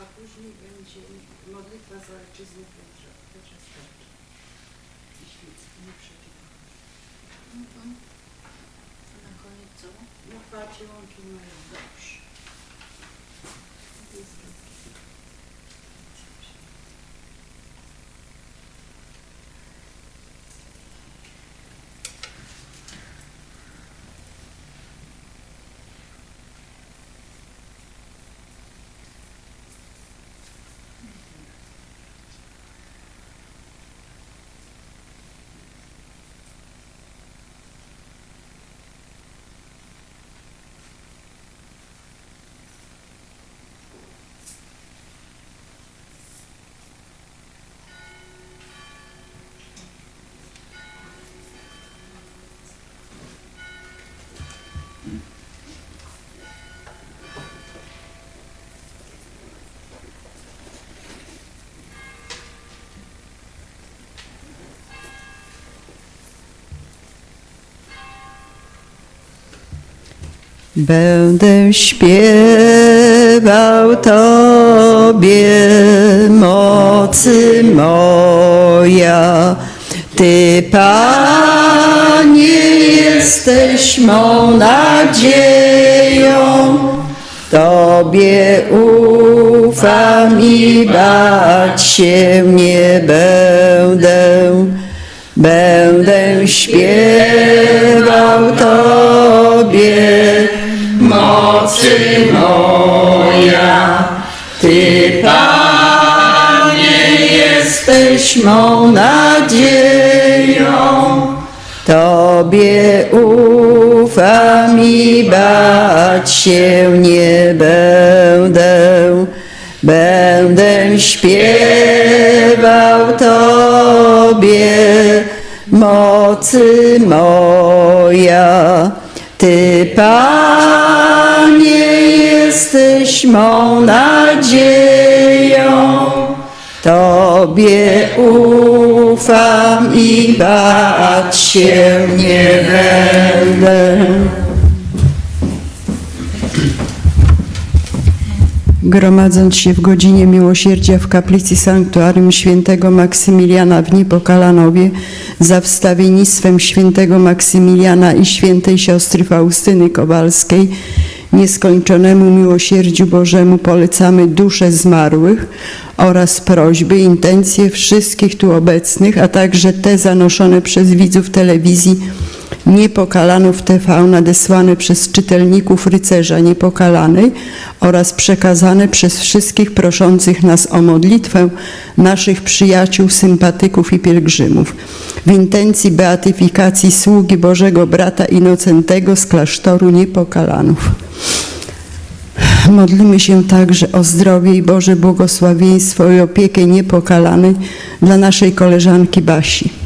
a później będzie modlitwa za ojczyznę Piotra, Piotra Starczy. I święty, nie przeczytam. Mhm. Na koniec co? No patrzcie, łąki mają dobrze. Jest Będę śpiewał Tobie, mocy moja. Ty, Panie, jesteś mą nadzieją. Tobie ufam i bać się nie będę. Będę śpiewał Tobie, mocy moja. Ty, Panie, jesteś mą nadzieją. Tobie ufam i bać się nie będę. Będę śpiewał Tobie, mocy moja. Ty, Panie, jesteś mą nadzieją. Tobie ufam i bać się nie będę. Gromadząc się w godzinie miłosierdzia w kaplicy sanktuarium świętego Maksymiliana w Niepokalanowie za wstawiennictwem świętego Maksymiliana i świętej siostry Faustyny Kowalskiej, nieskończonemu miłosierdziu Bożemu polecamy dusze zmarłych oraz prośby, intencje wszystkich tu obecnych, a także te zanoszone przez widzów telewizji Niepokalanów TV nadesłane przez czytelników Rycerza Niepokalanej oraz przekazane przez wszystkich proszących nas o modlitwę naszych przyjaciół, sympatyków i pielgrzymów w intencji beatyfikacji sługi Bożego brata Inocentego z klasztoru Niepokalanów. Modlimy się także o zdrowie i Boże błogosławieństwo i opiekę niepokalanej dla naszej koleżanki Basi.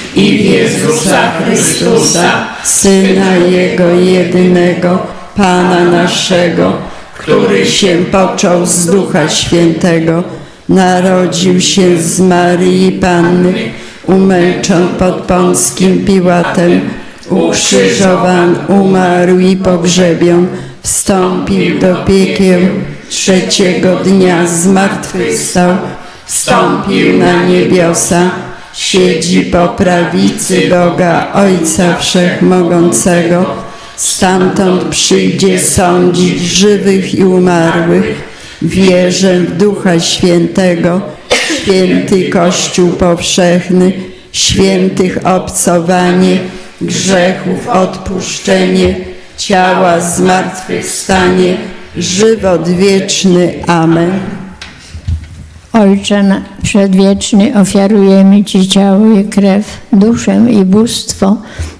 i w Jezusa Chrystusa, Syna Jego jedynego, Pana naszego, który się począł z Ducha Świętego, narodził się z Maryi Panny, umęczon pod Pąckim Piłatem, ukrzyżowan, umarł i pogrzebion, wstąpił do piekieł, trzeciego dnia zmartwychwstał, wstąpił na niebiosa, siedzi po prawicy Boga Ojca Wszechmogącego, stamtąd przyjdzie sądzić żywych i umarłych. Wierzę w Ducha Świętego, święty Kościół powszechny, świętych obcowanie, grzechów odpuszczenie, ciała zmartwychwstanie, żywot wieczny. Amen. Ojcze przedwieczny, ofiarujemy Ci ciało i krew, duszę i bóstwo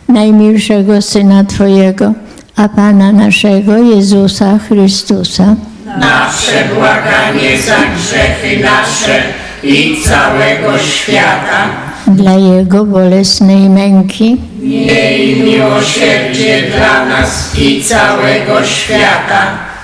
najmilszego Syna Twojego, a Pana naszego Jezusa Chrystusa, Na przebłaganie za grzechy nasze i całego świata. dla Jego bolesnej męki, Miej miłosierdzie dla nas i całego świata.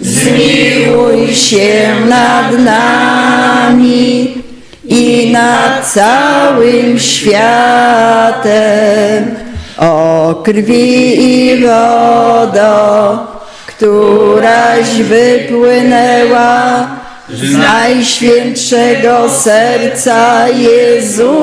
zmiłuj się nad nami i nad całym światem. O krwi i wodo, któraś wypłynęła z najświętszego serca Jezusowego,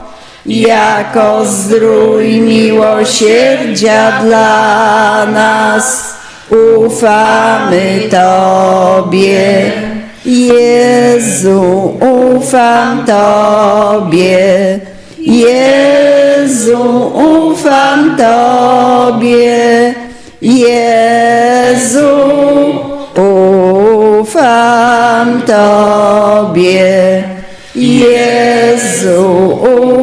jako zdrój miłosierdzia dla nas, ufamy Tobie. Jezu, ufam Tobie. Jezu, ufam Tobie. Jezu, ufam Tobie. Jezu,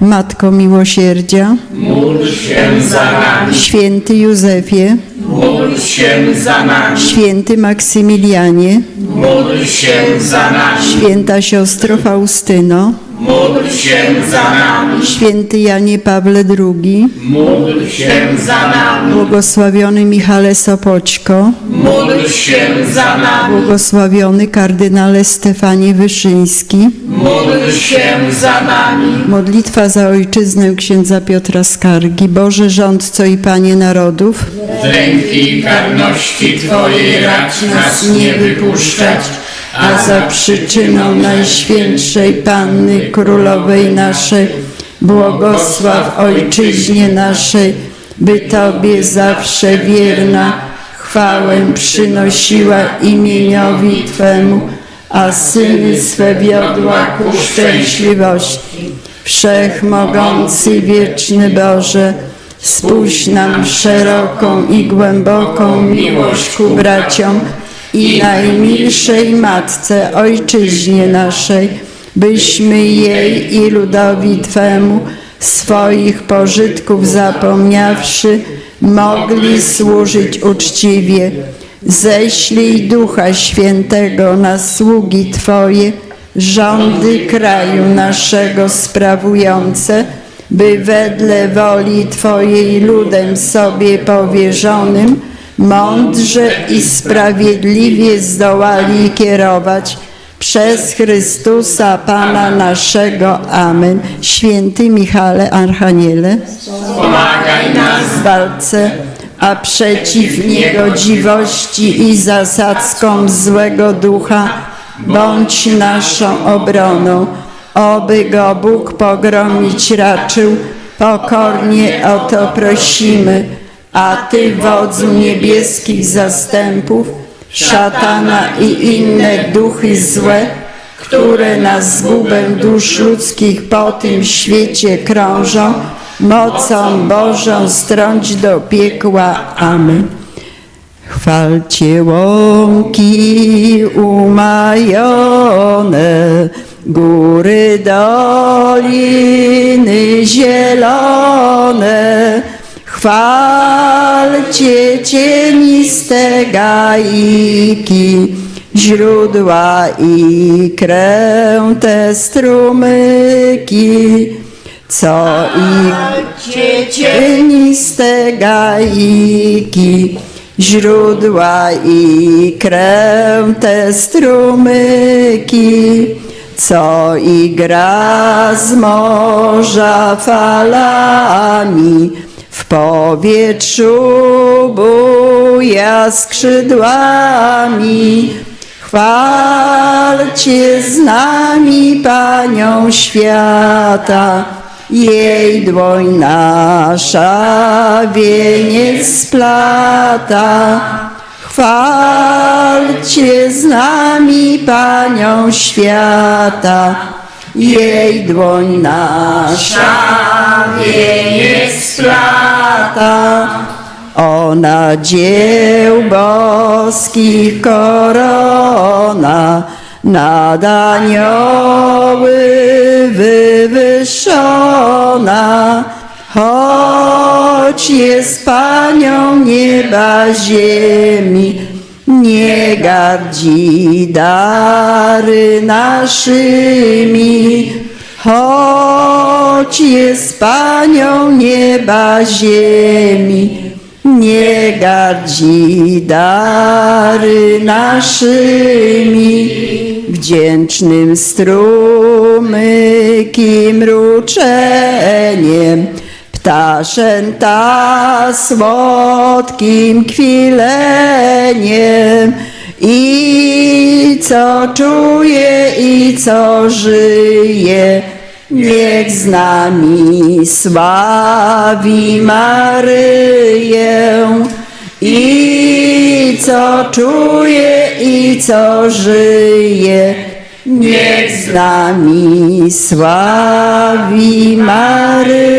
Matko miłosierdzia, Módl się za nami, święty Józefie, módl się za nami, święty Maksymilianie, módl się za nami, święta siostro Faustyno, módl się za nami, święty Janie Pawle II, módl się za nami, błogosławiony Michale Sopoćko, módl się za nami, błogosławiony kardynale Stefanie Wyszyński, módl się za nami, modlitwa za ojczyznę księdza Piotra Skargi, Boże rządco i Panie narodów, z ręki karności Twojej racz nas nie wypuszczać, a za przyczyną Najświętszej Panny Królowej naszej, błogosław Ojczyźnie naszej, by Tobie zawsze wierna, chwałę przynosiła imieniowi Twemu, a syny swe wiodła ku szczęśliwości. Wszechmogący, wieczny Boże, spójrz nam szeroką i głęboką miłość ku braciom i najmilszej Matce Ojczyźnie naszej, byśmy jej i ludowi Twemu swoich pożytków zapomniawszy, mogli służyć uczciwie. Ześlij Ducha Świętego na sługi Twoje, rządy kraju naszego sprawujące, by wedle woli Twojej ludem sobie powierzonym mądrze i sprawiedliwie zdołali kierować przez Chrystusa Pana naszego. Amen. Święty Michale Archaniele, pomagaj nas, w walce, a przeciw niegodziwości i zasadzkom złego ducha bądź naszą obroną. Oby go Bóg pogromić raczył, pokornie o to prosimy. A Ty, wodzu niebieskich zastępów, szatana i inne duchy złe, które na zgubę dusz ludzkich po tym świecie krążą, mocą Bożą strąć do piekła. Amen. Chwalcie łąki umajone, góry, doliny zielone. Chwalcie cieniste gaiki, źródła i kręte strumyki, co i cieniste gaiki, źródła i kręte strumyki, co i gra z morza falami, powietrzu buja skrzydłami. Chwalcie z nami Panią świata, jej dłoń nasza wieniec splata. Chwalcie z nami Panią świata, jej dłoń nasza wieniec splata. Ona dzieł boskich korona, nad anioły wywyższona, choć jest Panią nieba ziemi, nie gardzi dary naszymi, choć jest Panią nieba ziemi, nie gardzi dary naszymi. Wdzięcznym strumykim mruczeniem, ptaszęta słodkim kwileniem i co czuje i co żyje, niech z nami sławi Maryję. I co czuje i co żyje, niech z nami sławi Maryję.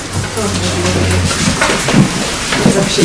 вообще.